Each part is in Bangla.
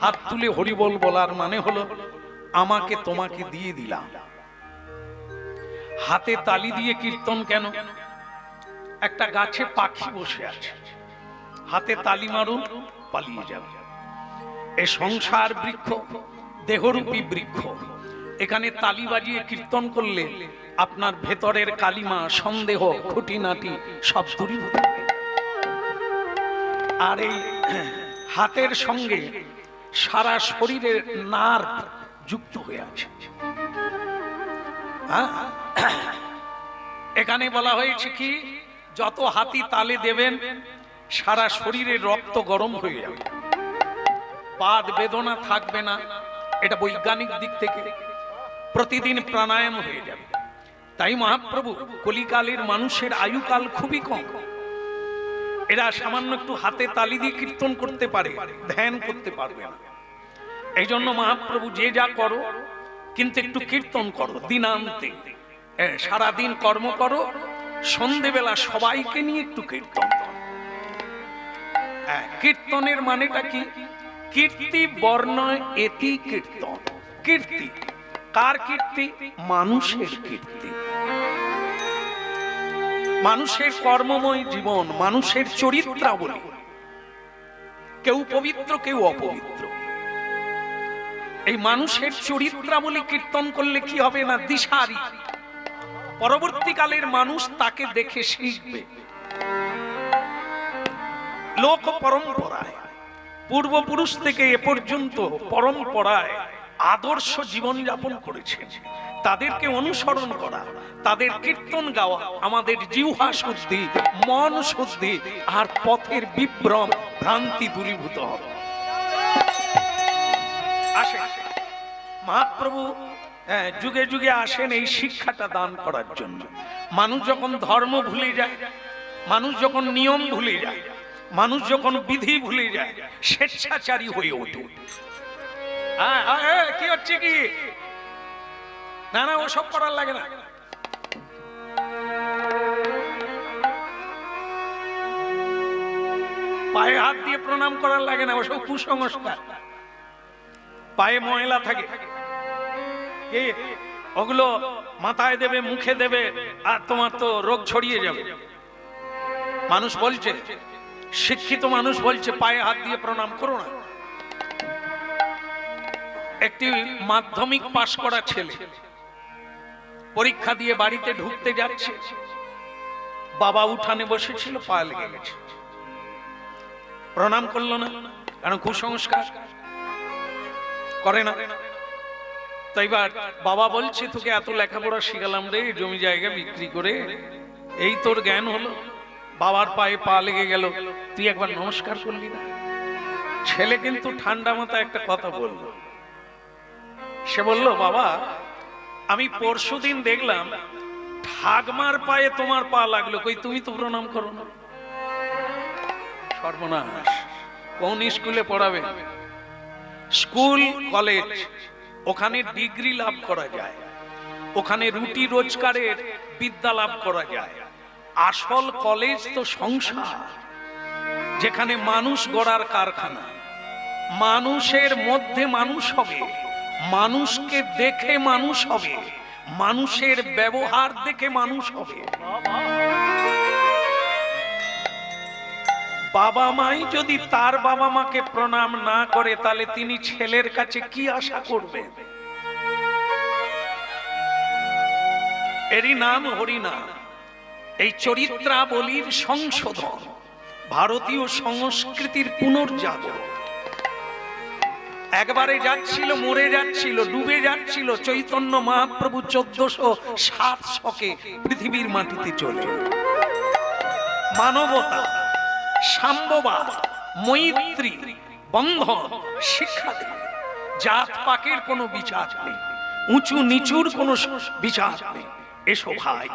হাত তুলে হরিবল বলার মানে হলো, আমাকে তোমাকে দিয়ে দিলাম। হাতে তালি দিয়ে কীর্তন কেন? একটা গাছে পাখি বসে আছে। হাতে তালি মারুন, পালিয়ে যাবে। এ সংসার বৃক্ষ, দেহরূপী বৃক্ষ। এখানে তালি বাজিয়ে কীর্তন করলে আপনার ভেতরের কালিমা, সন্দেহ, খুঁটিনাটি সব দূরীভূত আর এই হাতের সঙ্গে সারা শরীরের নার্ভ যুক্ত হয়ে আছে? এখানে বলা হয়েছে কি, যত হাতি তালে দেবেন, সারা শরীরের রক্ত গরম হয়ে যাবে। পাদ বেদনা থাকবে না, এটা বৈজ্ঞানিক দিক থেকে। প্রতিদিন প্রাণায়াম হয়ে যাবে। তাই মহাপ্রভু কলিকালের মানুষের আয়ুকাল খুবই কম। এরা সামান্য একটু হাতে তালি দিয়ে কীর্তন করতে পারে, ধ্যান করতে পারবে না। এই জন্য মহাপ্রভু যে যা করো, কিন্তু একটু কীর্তন করো দিনান্তে। সারাদিন কর্ম করো, সন্ধেবেলা সবাইকে নিয়ে একটু কীর্তন করো। কীর্তনের মানেটা কি? কীর্তি বর্ণ এটি কীর্তন। কীর্তি, কার কীর্তি? মানুষের কীর্তি। মানুষের কর্মময় জীবন, মানুষের চরিত্রাবলী। কেউ পবিত্র, কেউ অপবিত্র। এই মানুষের চরিত্রাবলী কীর্তন করলে কি হবে না? দিশারি। পরবর্তীকালের মানুষ তাকে দেখে শিখবে। লোক পরম্পরায়, পূর্বপুরুষ থেকে এ পর্যন্ত পরম্পরায় আদর্শ জীবন যাপন করেছেন। তাদেরকে অনুসরণ করা, তাদের কীর্তন গাওয়া, আমাদের জিহ্বা শুদ্ধি, মন শুদ্ধি আর পথের বিভ্রম, ভ্রান্তি দূরীভূত হবে। মহাপ্রভু যুগে যুগে আসেন এই শিক্ষাটা দান করার জন্য। মানুষ যখন ধর্ম ভুলে যায়, মানুষ যখন নিয়ম ভুলে যায়, মানুষ যখন বিধি ভুলে যায়, স্বেচ্ছাচারী হয়ে ওঠে। কি হচ্ছে কি? না না ওসব করার লাগে না। পায়ে হাত দিয়ে প্রণাম করার লাগে না ওসব কুসংস্কার। পায়ে ময়লা থাকে। ওগুলো মাথায় দেবে, মুখে দেবে, আর তোমার তো রোগ ছড়িয়ে যাবে। মানুষ বলছে, শিক্ষিত মানুষ বলছে, পায়ে হাত দিয়ে প্রণাম করো না। একটি মাধ্যমিক পাশ করা ছেলে পরীক্ষা দিয়ে বাড়িতে ঢুকতে যাচ্ছে। বাবা উঠানে বসেছিল পা লেগে গেছে। প্রণাম করল না কারণ কুসংস্কার? করে না। তো এবার বাবা বলছে, তোকে এত লেখাপড়া শিখালাম রে, জমি জায়গা বিক্রি করে। এই তোর জ্ঞান হলো। বাবার পায়ে পা লেগে গেল। তুই একবার নমস্কার করলি না? ছেলে কিন্তু ঠান্ডা মাথা একটা কথা বলল। সে বলল, বাবা আমি পরশুদিন দেখলাম ঠাকমার পায়ে তোমার পা লাগল। কই, তুমি তো প্রণাম করো না। সর্বনাশ, কোন স্কুলে পড়াবে? স্কুল, কলেজ, ওখানে ডিগ্রি লাভ করা যায়। ওখানে রুটি রোজগারের বিদ্যা লাভ করা যায়। আসল কলেজ তো সংসার, যেখানে মানুষ গড়ার কারখানা। মানুষের মধ্যে মানুষ হবে। মানুষকে দেখে মানুষ হবে। মানুষের ব্যবহার দেখে মানুষ হবে। বাবা মাই যদি তার বাবা মাকে প্রণাম না করে, তাহলে তিনি ছেলের কাছে কি আশা করবেন? এরই নাম হরিনাম। এই চরিত্রাবলীর সংশোধন ভারতীয় সংস্কৃতির পুনর্জাগরণ। একবারে যাচ্ছিল, মরে যাচ্ছিল, ডুবে যাচ্ছিল। চৈতন্য মহাপ্রভু চোদ্দশো সাত শকে পৃথিবীর মাটিতে চলে মানবতা সাম্যবাদ মৈত্রী বন্ধন শিক্ষা জাত পাকের কোনো বিচার নেই, উঁচু নিচুর কোনো বিচার নেই। এসো ভাই,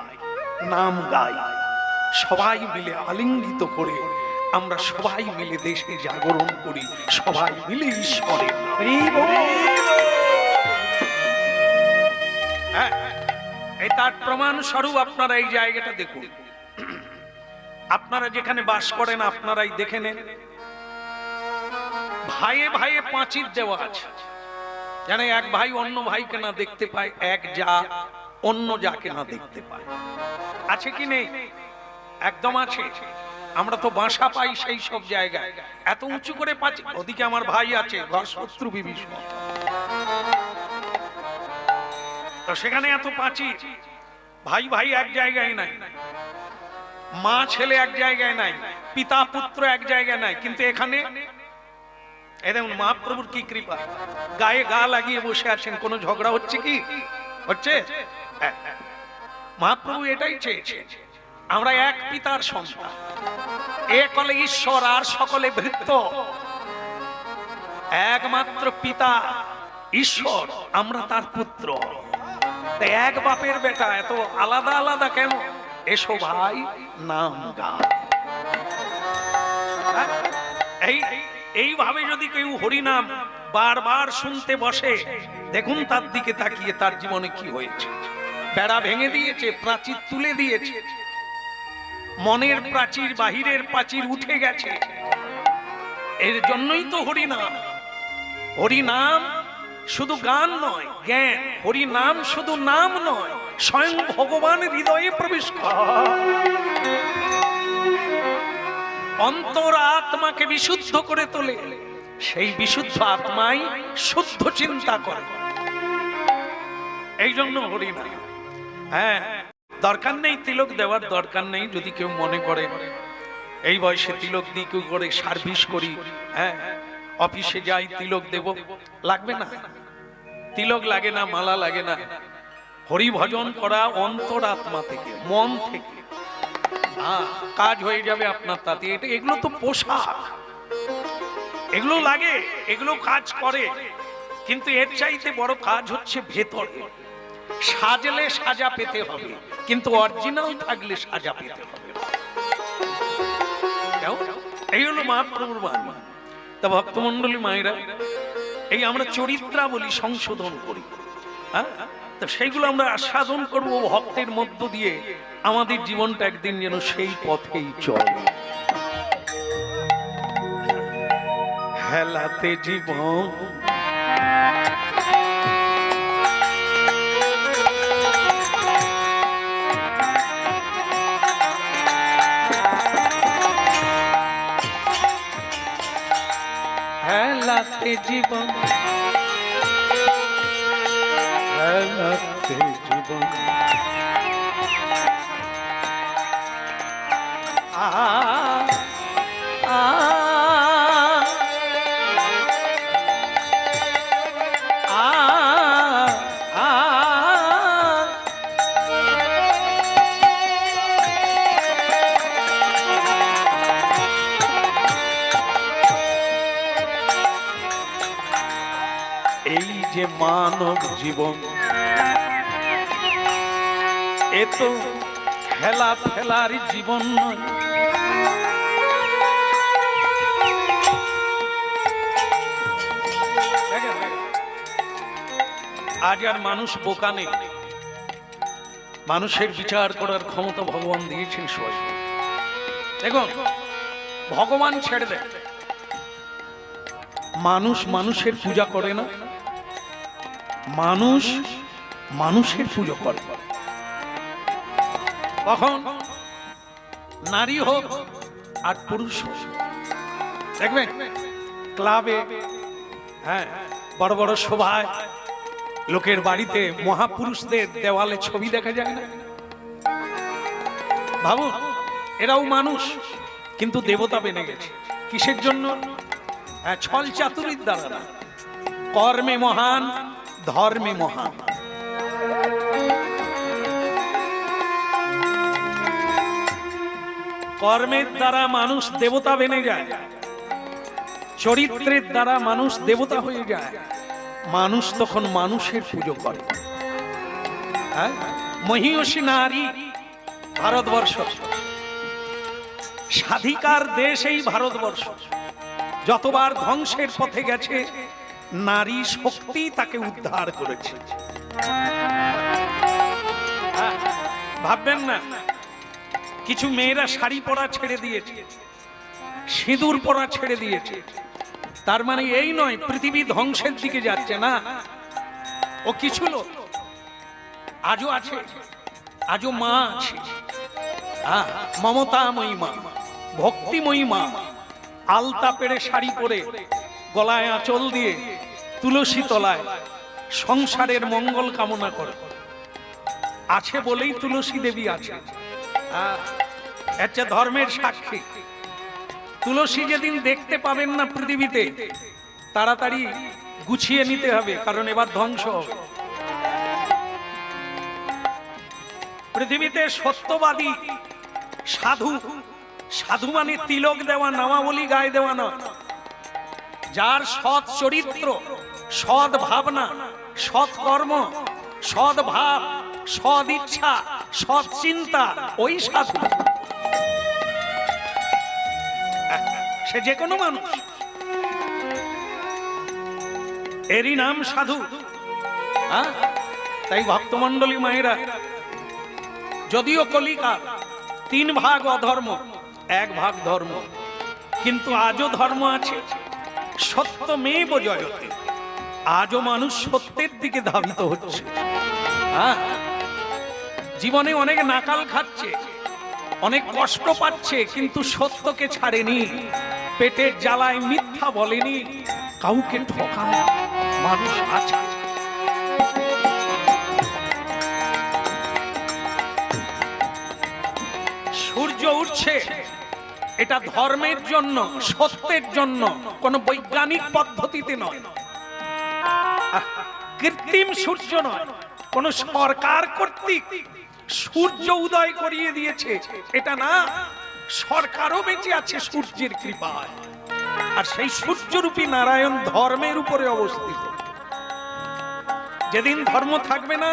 নাম গাই। সবাই মিলে আলিঙ্গিত করে আমরা সবাই মিলে দেশে জাগরণ করি সবাই মিলে ঈশ্বরের নামে। হ্যাঁ, তার প্রমাণ স্বরূপ আপনারা এই জায়গাটা দেখুন। আপনারা যেখানে বাস করেন আপনারাই দেখে নেন। ভাইয়ে ভাইয়ে পাঁচির দেওয়া আছে। জানে এক ভাই অন্য ভাইকে না দেখতে পায় এক যা অন্য যাকে না দেখতে পায়। আছে কি নেই? একদম আছে। আমরা তো বাসা পাই সেই সব জায়গায়। এত উঁচু করে পাচ্ছি ওদিকে আমার ভাই আছে ঘর শত্রু বিভীষণ। তো সেখানে এত পাঁচি, ভাই ভাই এক জায়গায় নাই। মা ছেলে এক জায়গায় নাই, পিতা পুত্র এক জায়গায় নাই, কিন্তু এখানে দেখুন মহাপ্রভুর কি কৃপা। গায়ে গা লাগিয়ে বসে আছেন, কোনো ঝগড়া হচ্ছে কি? হচ্ছে? হ্যাঁ। মহাপ্রভু এটাই চেয়েছে। আমরা এক পিতার সন্তান। এক হলে ঈশ্বর আর সকলে ভৃত্য। একমাত্র পিতা ঈশ্বর, আমরা তার পুত্র। এক বাপের বেটা, এত আলাদা আলাদা কেন? এসো ভাই, নাম গা এই, এইভাবে যদি কেউ হরিনাম বারবার শুনতে বসে, দেখুন তার দিকে তাকিয়ে তার জীবনে কি হয়েছে। বেড়া ভেঙে দিয়েছে, প্রাচীর তুলে দিয়েছে। মনের প্রাচীর বাহিরের প্রাচীর উঠে গেছে। এর জন্যই তো হরিনাম। হরিনাম শুধু গান নয়, জ্ঞান। হরিনাম শুধু নাম নয়, স্বয়ং ভগবান হৃদয়ে প্রবেশ অন্তর আত্মাকে বিশুদ্ধ করে তোলে। সেই বিশুদ্ধ আত্মাই শুদ্ধ চিন্তা করে। এই জন্য হরিনাম। হ্যাঁ দরকার নেই তিলক দেওয়ার দরকার নেই যদি কেউ মনে করে। এই বয়সে তিলক দিয়ে কেউ করে সার্ভিস করি হ্যাঁ? অফিসে যাই তিলক দেব। লাগবে না। তিলক লাগে না মালা লাগে না। হরি ভজন করা অন্তর আত্মা থেকে মন থেকে। হ্যাঁ, কাজ হয়ে যাবে আপনার তাতে। এটা এগুলো তো পোশাক। এগুলো লাগে এগুলো কাজ করে। কিন্তু এর চাইতে বড় কাজ হচ্ছে ভেতরে। সাজলে সাজা পেতে হবে, কিন্তু অরিজিনাল থাকলে সাজা পেতে হবে। এই হলো মহাপ্রভুর বাণী। তা ভক্তমন্ডলী মায়েরা, এই আমরা চরিত্রাবলী সংশোধন করি। হ্যাঁ? তো সেইগুলো আমরা আস্বাদন করব ভক্তের মধ্য দিয়ে, আমাদের জীবনটা একদিন যেন সেই পথেই চলে। হেলাতে জীবন হেলাতে জীবন। হেলাতে জীবন। আ মানব জীবন। এ তো খেলা ফেলার জীবন। আজ আর মানুষ বোকা নেই। মানুষের বিচার করার ক্ষমতা ভগবান দিয়েছেন সবাই। দেখুন, ভগবান ছেড়ে দেয় মানুষ মানুষের পূজা করে না। মানুষ মানুষের পুজো করে। তখন নারী হোক আর পুরুষ হোক। দেখবেন ক্লাবে হ্যাঁ বড় বড় সভায় লোকের বাড়িতে মহাপুরুষদের দেওয়ালে ছবি দেখা যায় না? ভাবুন এরাও মানুষ কিন্তু দেবতা বেনে গেছে। কিসের জন্য? হ্যাঁ, ছল চাতুরির দ্বারা কর্মে মহান ধর্মে মহান। কর্মের দ্বারা মানুষ দেবতা বেনে যায়। চরিত্রের দ্বারা মানুষ দেবতা হয়ে যায়। মানুষ তখন মানুষের পুজো করে। হ্যাঁ? মহিষী নারী ভারতবর্ষ। স্বাধিকার দেশ এই ভারতবর্ষ। যতবার ধ্বংসের পথে গেছে নারী শক্তি তাকে উদ্ধার করেছে। ভাববেন না, কিছু মেয়েরা শাড়ি পরা ছেড়ে দিয়েছে, সিঁদুর পরা ছেড়ে দিয়েছে। তার মানে এই নয়, পৃথিবী ধ্বংসের দিকে যাচ্ছে, না? ও কিছু লোক, আজও আছে, আজও মা আছে। মমতাময়ী মা, ভক্তিময়ী মা আলতা পেড়ে শাড়ি পরে গলায় আঁচল দিয়ে তুলসী তলায় সংসারের মঙ্গল কামনা করে। আছে বলেই তুলসী দেবী আছে। হ্যাঁ, একটা ধর্মের সাক্ষী। তুলসী যেদিন দেখতে পাবেন না পৃথিবীতে তাড়াতাড়ি গুছিয়ে নিতে হবে কারণ এবার ধ্বংস হবে। পৃথিবীতে সত্যবাদী সাধু সাধু মানে তিলক দেওয়া নামাবলী গায়ে দেওয়া নয়। যার সৎ চরিত্র সৎ ভাবনা, সৎ কর্ম, সৎ ভাব ইচ্ছা, সৎ চিন্তা, ওই সাধু। সে যে কোনো মানুষ। এরই নাম সাধু। হ্যাঁ? তাই ভক্তমন্ডলী মায়েরা, যদিও কলিকা তিন ভাগ অধর্ম, এক ভাগ ধর্ম, কিন্তু আজও ধর্ম আছে সত্য মেয়ে জয়তে। আজও মানুষ সত্যের দিকে ধাবিত হচ্ছে। হ্যাঁ? জীবনে অনেক নাকাল খাচ্ছে, অনেক কষ্ট পাচ্ছে, কিন্তু সত্যকে ছাড়েনি, পেটের জ্বালায় মিথ্যা বলেনি, কাউকে ঠকানো মানুষ আছে। সূর্য উঠছে, এটা ধর্মের জন্য, সত্যের জন্য, কোন বৈজ্ঞানিক পদ্ধতিতে নয়। কৃত্রিম সূর্য নয়, কোন সরকার কর্তৃক সূর্য উদয় করিয়ে দিয়েছে। এটা না, সরকারও বেঁচে আছে সূর্যের কৃপায়। আর সেই সূর্যরূপী নারায়ণ ধর্মের উপরে অবস্থিত। যেদিন ধর্ম থাকবে না,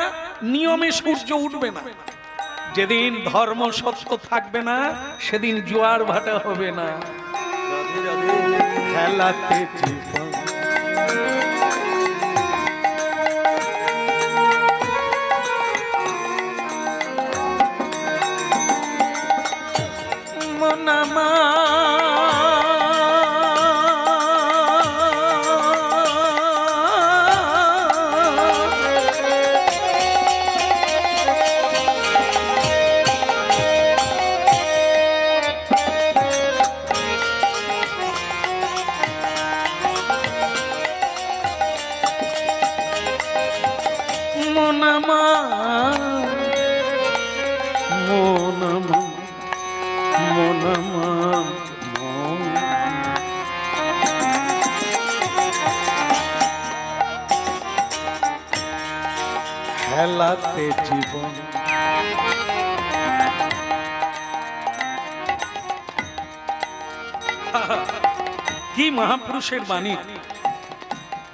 নিয়মে সূর্য উঠবে না। যেদিন ধর্ম সত্য থাকবে না, সেদিন জোয়ার ভাটা হবে না। খেলাতে মনামা খেলাতে জীবন। কি মহাপুরুষের বাণী?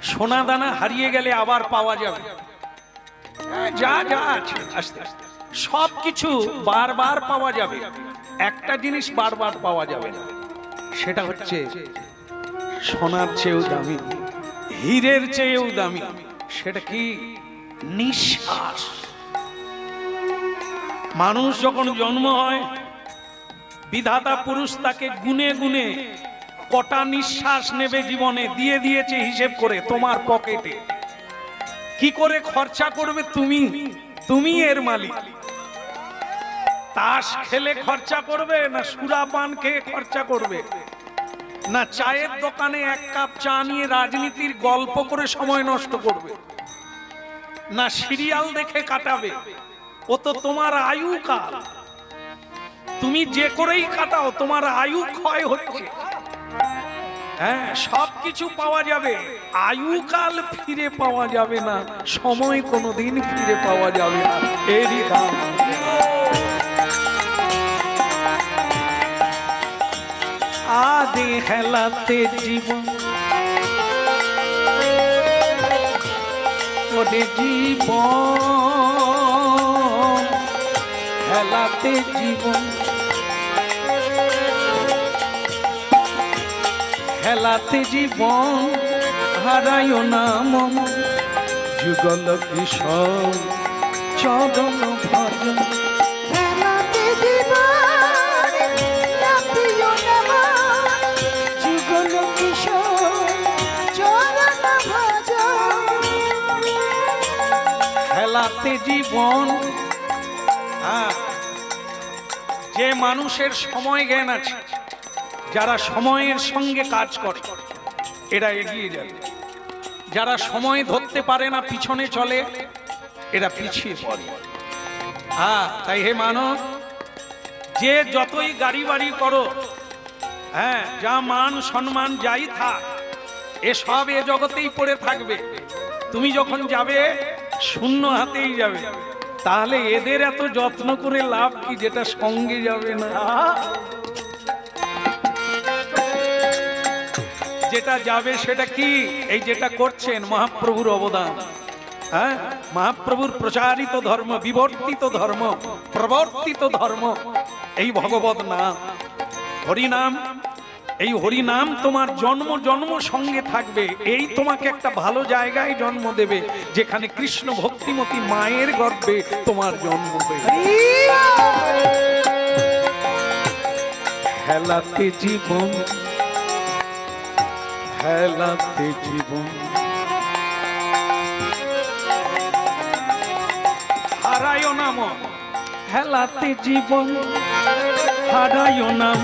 সোনা দানা হারিয়ে গেলে আবার পাওয়া যাবে। যা যা আছে, আস্তে আস্তে। সব কিছু বারবার পাওয়া যাবে। একটা জিনিস বারবার পাওয়া যাবে না। সেটা হচ্ছে সোনার চেয়েও দামি, হীরের চেয়েও দামি। সেটা কি? নিঃশ্বাস। মানুষ যখন জন্ম হয়, বিধাতা পুরুষ তাকে গুনে গুনে কটা নিঃশ্বাস নেবে জীবনে, দিয়ে দিয়েছে হিসেব করে তোমার পকেটে। কি করে খরচা করবে তুমি? তুমি এর মালিক। তাস খেলে খরচা করবে, না সুরা পান খেয়ে খরচা করবে? না চায়ের দোকানে এক কাপ চা নিয়ে রাজনীতির গল্প করে সময় নষ্ট করবে? না সিরিয়াল দেখে কাটাবে। ও তো তোমার আয়ু কাল। তুমি যে করেই কাটাও, তোমার আয়ু ক্ষয় হচ্ছে। হ্যাঁ সব কিছু পাওয়া যাবে। আয়ুকাল ফিরে পাওয়া যাবে না, সময় কোনোদিন ফিরে পাওয়া যাবে না। এরই দাম আদে হেলাতে জীবন ওরে জীবন হেলাতে জীবন। হেলাতে জীবন হারায় নাম যুগল কিশোর চরণ ভজন। হেলাতে জীবন। হ্যাঁ। যে মানুষের সময় জ্ঞান আছে, যারা সময়ের সঙ্গে কাজ করে, এরা এগিয়ে যাবে। যারা সময় ধরতে পারে না, পিছনে চলে, এরা পিছিয়ে পড়ে। হ্যাঁ তাই হে মানব যে যতই গাড়ি বাড়ি করো হ্যাঁ যা মান সম্মান যাই থাক এসব এ জগতেই পড়ে থাকবে। তুমি যখন যাবে শূন্য হাতেই যাবে। তাহলে এদের এত যত্ন করে লাভ কি, যেটা সঙ্গে যাবে না? যেটা যাবে সেটা কি? এই যেটা করছেন মহাপ্রভুর অবদান। হ্যাঁ? মহাপ্রভুর প্রচারিত ধর্ম, বিবর্তিত ধর্ম, প্রবর্তিত ধর্ম, এই ভগবত নাম। হরিনাম এই হরিনাম তোমার জন্ম জন্ম সঙ্গে থাকবে। এই তোমাকে একটা ভালো জায়গায় জন্ম দেবে যেখানে কৃষ্ণ ভক্তিমতী মায়ের গর্বে তোমার জন্ম হেলাতে জীবন হেলাতে জীবন। হারায় নাম হেলাতে জীবন হারায় নাম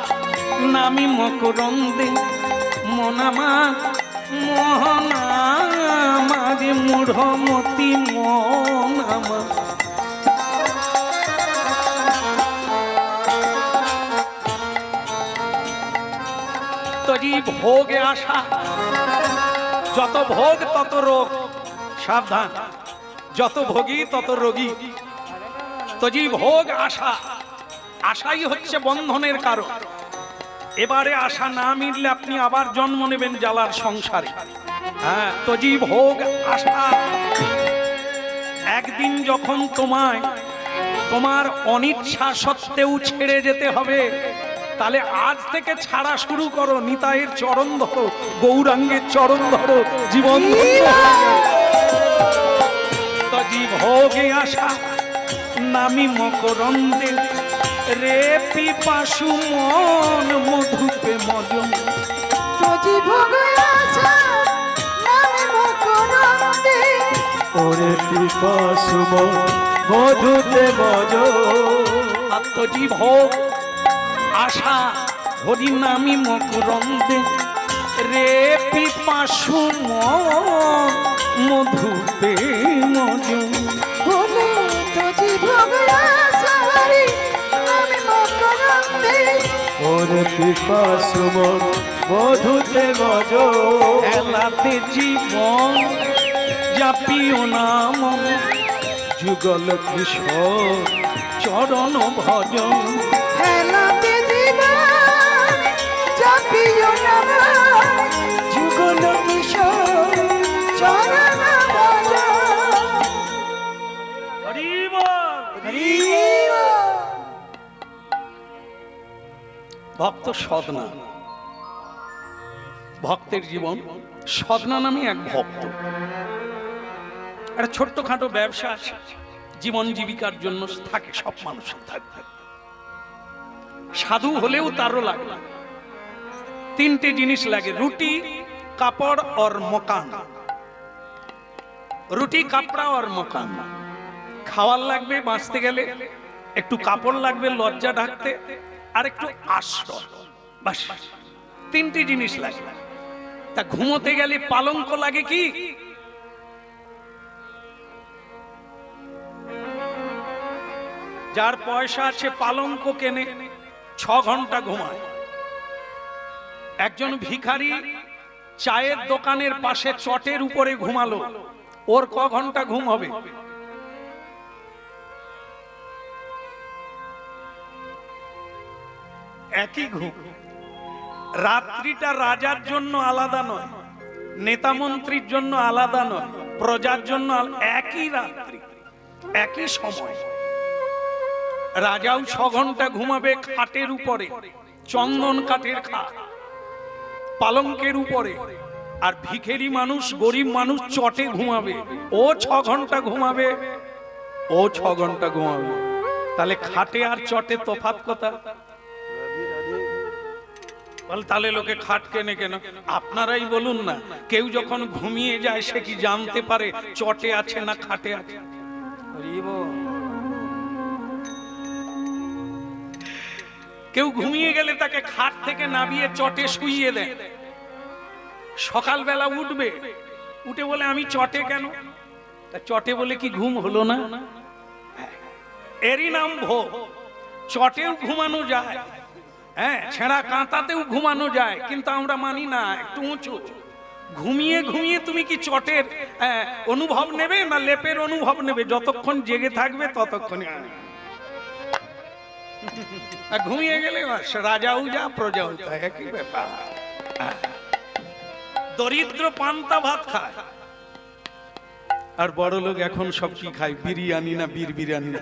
নামি মকরন্দে মনামা মোহনামারে মূঢ়মতি মনামা ভোগে আসা যত ভোগ তত রোগ। সাবধান, যত ভোগী তত রোগী। তজি ভোগ আশা, আশাই হচ্ছে বন্ধনের কারণ এবারে আশা না মিললে আপনি আবার জন্ম নেবেন জ্বালার সংসারে হ্যাঁ তজি ভোগ আশা একদিন যখন তোমায়, তোমার অনিচ্ছা সত্ত্বেও ছেড়ে যেতে হবে, তাহলে আজ থেকে ছাড়া শুরু করো, নিতাইয়ের চরণ ধরো, গৌরাঙ্গের চরণ ধরো, জীবন ধন্য হয়ে যাবে। তজি ভোগে আসা নামি মকরন্দে রে পিপাসু মন মধুপে নামে মকরন্দে। ওরে পিপাসুম মধুতে মজ আত্মজি ভোগ আশা হরি নামি মকরন্দে। রে পিপাসু মন মধুপে মজন। বলে তজি ভোগ ওরে পিপাসুম মধুতে মজ। এলাতে জীবন জাপিও নাম। যুগল কিশোর চরণ ভজন হেলাতে জীবন চাপিও না যুগল কিশোর চরণ ভজন। ভক্ত সদনা। ভক্তের জীবন সদনা নামে এক ভক্ত। একটা ছোট্টখাটো ব্যবসা আছে। জীবন জীবিকার জন্য থাকে সব মানুষের থাকবে সাধু হলেও তারও লাগবে তিনটে জিনিস লাগে, রুটি, কাপড় আর মকান। রুটি, কাপড়া আর মকান। খাওয়ার লাগবে, বাঁচতে গেলে। একটু কাপড় লাগবে, লজ্জা ঢাকতে। আর একটু তিনটি জিনিস লাগে। তা ঘুমোতে গেলে পালঙ্ক লাগে কি? যার পয়সা আছে পালঙ্ক কেনে, ছ ঘণ্টা ঘুমায়। একজন ভিখারি চায়ের দোকানের পাশে চটের উপরে ঘুমালো, ওর ক ঘণ্টা ঘুম হবে? একই ঘুম। রাত্রিটা রাজার জন্য আলাদা নয় নেতা মন্ত্রীর জন্য আলাদা নয়, প্রজার জন্য একই রাত্রি, একই সময়। রাজাও ছ ঘণ্টা ঘুমাবে খাটের উপরে, চন্দন কাঠের খাট, পালঙ্কের উপরে, আর ভিখেরি মানুষ, গরিব মানুষ চটে ঘুমাবে। ও ছ ঘণ্টা ঘুমাবে, ও ছ ঘণ্টা ঘুমাবে। তাহলে খাটে আর চটে তফাৎ কথা? বল তাহলে লোকে খাট কেনে কেন? আপনারাই বলুন না কেউ যখন ঘুমিয়ে যায় সে কি জানতে পারে চটে আছে না খাটে আছে? কেউ ঘুমিয়ে গেলে তাকে খাট থেকে নামিয়ে চটে শুইয়ে দেয়। সকালবেলা উঠবে উঠে বলে আমি চটে কেন? তা চটে বলে কি ঘুম হলো না? এরই নাম ভোগ। চটেও ঘুমানো যায়। হ্যাঁ ছেঁড়া কাঁটাতেও ঘুমানো যায়, কিন্তু আমরা মানি না, একটু উঁচু। ঘুমিয়ে ঘুমিয়ে তুমি কি চটের অনুভব নেবে না লেপের অনুভব নেবে? যতক্ষণ জেগে থাকবে ততক্ষণে ঘুমিয়ে গেলে রাজাও যা, প্রজাও তা, একই ব্যাপার। দরিদ্র পান্তা ভাত খায়। আর বড় লোক এখন সব কি খায়? বিরিয়ানি না বীর বিরিয়ানি? না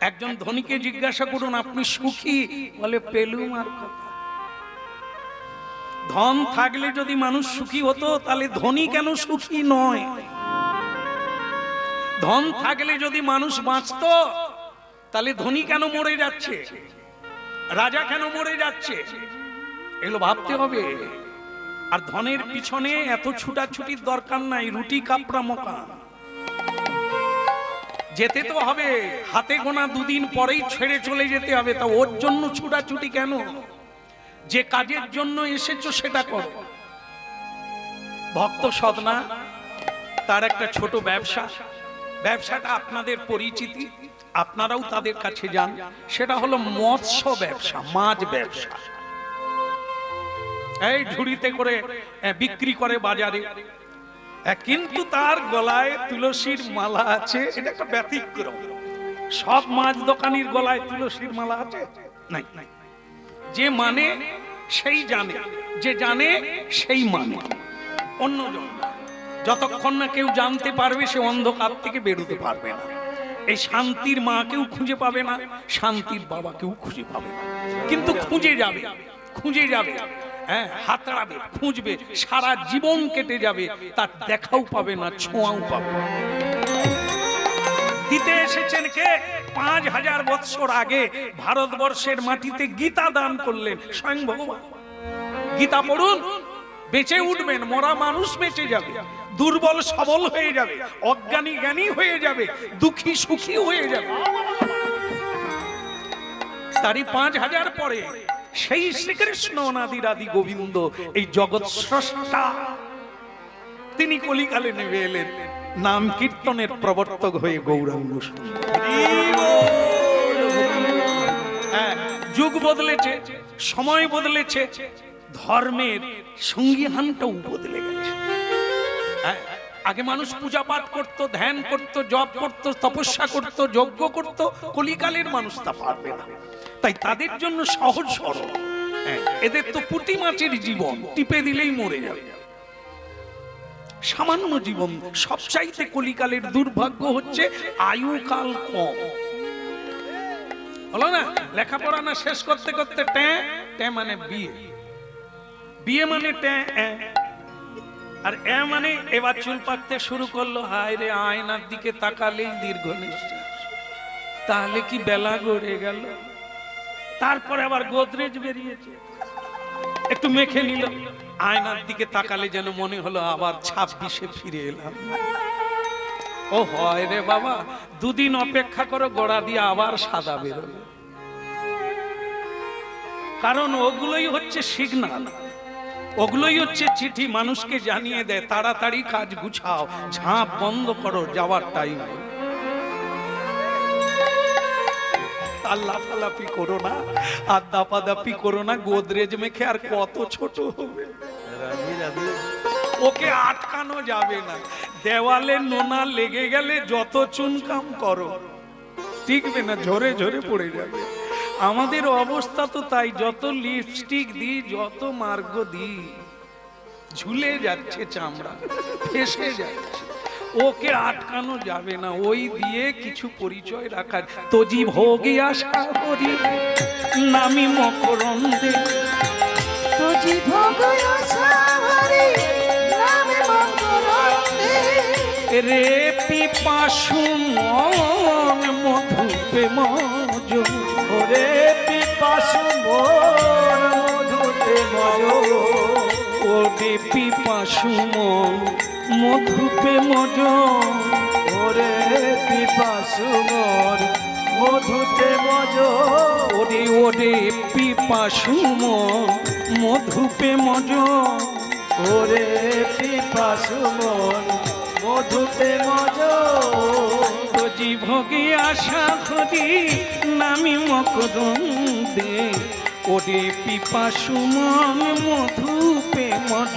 একজন ধনীকে জিজ্ঞাসা করুন, আপনি সুখী? বলে, পেলুম আর কথা। ধন থাকলে যদি মানুষ সুখী হতো, তাহলে ধনী কেন সুখী নয়? ধন থাকলে যদি মানুষ বাঁচতো, তাহলে ধনী কেন মরে যাচ্ছে? রাজা কেন মরে যাচ্ছে? এগুলো ভাবতে হবে। আর ধনের পিছনে এত ছুটাছুটির দরকার নাই, রুটি, কাপড়া মকান যেতে তো হবে। হাতে গোনা দুদিন পরেই ছেড়ে চলে যেতে হবে। তা ওর জন্য ছুটাছুটি কেন? যে কাজের জন্য এসেছ সেটা করো। ভক্ত সদনা, তার একটা ছোট ব্যবসা। ব্যবসাটা আপনাদের পরিচিতি। আপনারাও তাদের কাছে যান। সেটা হলো মৎস্য ব্যবসা, মাছ ব্যবসা। এই ঝুড়িতে করে বিক্রি করে বাজারে। কিন্তু তার গলায় তুলসীর মালা আছে, এটা একটা ব্যতিক্রম। সব মাছ দোকানির গলায় তুলসীর মালা আছে? নাই যে মানে সেই জানে। যে জানে, সেই মানে। অন্যজন যতক্ষণ না কেউ জানতে পারবে, সে অন্ধকার থেকে বেরোতে পারবে না। এই শান্তির মা মাকেও খুঁজে পাবে না, শান্তির বাবাকেও খুঁজে পাবে না। কিন্তু খুঁজে যাবে খুঁজে যাবে। হ্যাঁ হাতড়াবে, খুঁজবে, সারা জীবন কেটে যাবে, তার দেখাও পাবে না, ছোঁয়াও পাবে দিতে এসেছেন কে? পাঁচ হাজার বৎসর আগে ভারতবর্ষের মাটিতে গীতা দান করলেন স্বয়ং ভগবান। গীতা পড়ুন, বেঁচে উঠবেন, মরা মানুষ বেঁচে যাবে, দুর্বল সবল হয়ে যাবে, অজ্ঞানী জ্ঞানী হয়ে যাবে, দুঃখী সুখী হয়ে যাবে। তারই পাঁচ হাজার পরে সেই শ্রীকৃষ্ণ অনাদির আদি গোবিন্দ এই জগৎ স্রষ্টা। তিনি কলিকালে নেমে এলেন নাম কীর্তনের প্রবর্তক হয়ে গৌরাঙ্গ হ্যাঁ, যুগ বদলেছে সময় বদলেছে ধর্মের সঙ্গীহানটাও বদলে গেছে। হ্যাঁ, আগে মানুষ পূজা পাঠ করত ধ্যান করত জপ করত তপস্যা করত যজ্ঞ করত কলিকালের মানুষ তা পারবে না। তাই তাদের জন্য সহজ সরল। এদের তো পুঁটি মাছের জীবন, টিপে দিলেই মরে যাবে। সামান্য জীবন, সবচাইতে কলিকালের দুর্ভাগ্য হচ্ছে আয়ুকাল কম। হলো না, লেখাপড়া না শেষ করতে করতে ট্যাঁ ট্যাঁ মানে বিয়ে। বিয়ে মানে ট্যাঁ। আর এ মানে এবার চুল পাকতে শুরু করল, হায় রে, আয়নার দিকে তাকালেই দীর্ঘ নিঃশ্বাস। তাহলে কি বেলা গড়ে গেল? তারপরে আবার গোদরেজ বেরিয়েছে। একটু মেখে নিল। আয়নার দিকে তাকালে যেন মনে হলো আবার ছাব্বিশে ফিরে এলাম। ও হয় রে বাবা, দুদিন অপেক্ষা করো, গোড়া দিয়ে আবার সাদা বেরোবে কারণ ওগুলোই হচ্ছে সিগনাল। ওগুলোই হচ্ছে চিঠি, মানুষকে জানিয়ে দেয়, তাড়াতাড়ি কাজ গুছাও, ঝাঁপ বন্ধ করো, যাওয়ার টাইম লাফালাফি করো না আর দাপাদাপি করো না গোদরেজ মেখে আর কত ছোট হবে। ওকে আটকানো যাবে না। দেওয়ালে নোনা লেগে গেলে যত চুনকাম করো টিকবে না ঝরে ঝরে পড়ে যাবে। আমাদের অবস্থা তো তাই যত লিপস্টিক দিই যত মার্গ দিই ঝুলে যাচ্ছে চামড়া ফেসে যাচ্ছে। ওকে আটকানো যাবে না ওই দিয়ে কিছু পরিচয় রাখার। তজি ভোগে আশা করি নামি মকরন্দে। তুজি ভোগ রে পিপাসু মন মধুপে মজ ওরে পিপাসু মোর ও রে পিপাসু মন মধুপে মজ ওরে পিপাসু মোর, মধুতে মজো ওরে ওরে পিপাসু মন মধুপে মজ ওরে পিপাসু মোর, মধুতে মজো ভোগে আশা করি, নামি মকরন্দে ওরে পিপাসু মন মধুপে মজ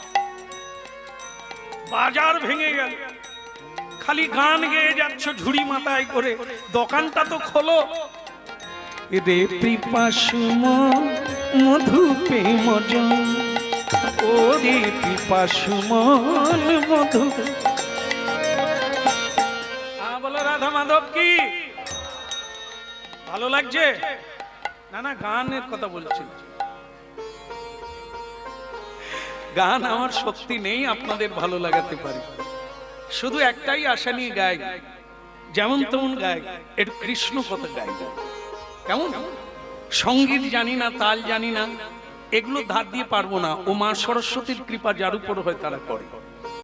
বাজার ভেঙে গেল। খালি গান গেয়ে যাচ্ছ ঝুড়ি মাথায় করে। দোকানটা তো খোলো। রে পিপাসু মধু মধুপে মজ ও রে পিপাসু মন মধু বলো রাধা মাধব কি? ভালো লাগছে? না না গানের কথা বলছি। গান আমার শক্তি নেই, আপনাদের ভালো লাগাতে পারি। শুধু একটাই আশা নিয়ে গাই, যেমন তেমন গাই একটু কৃষ্ণ কথা গাই। কেমন? সংগীত জানি না, তাল জানি না, এগুলো ধার দিয়ে পারব না। ও মা সরস্বতীর কৃপা যার উপর হয় তারা করে।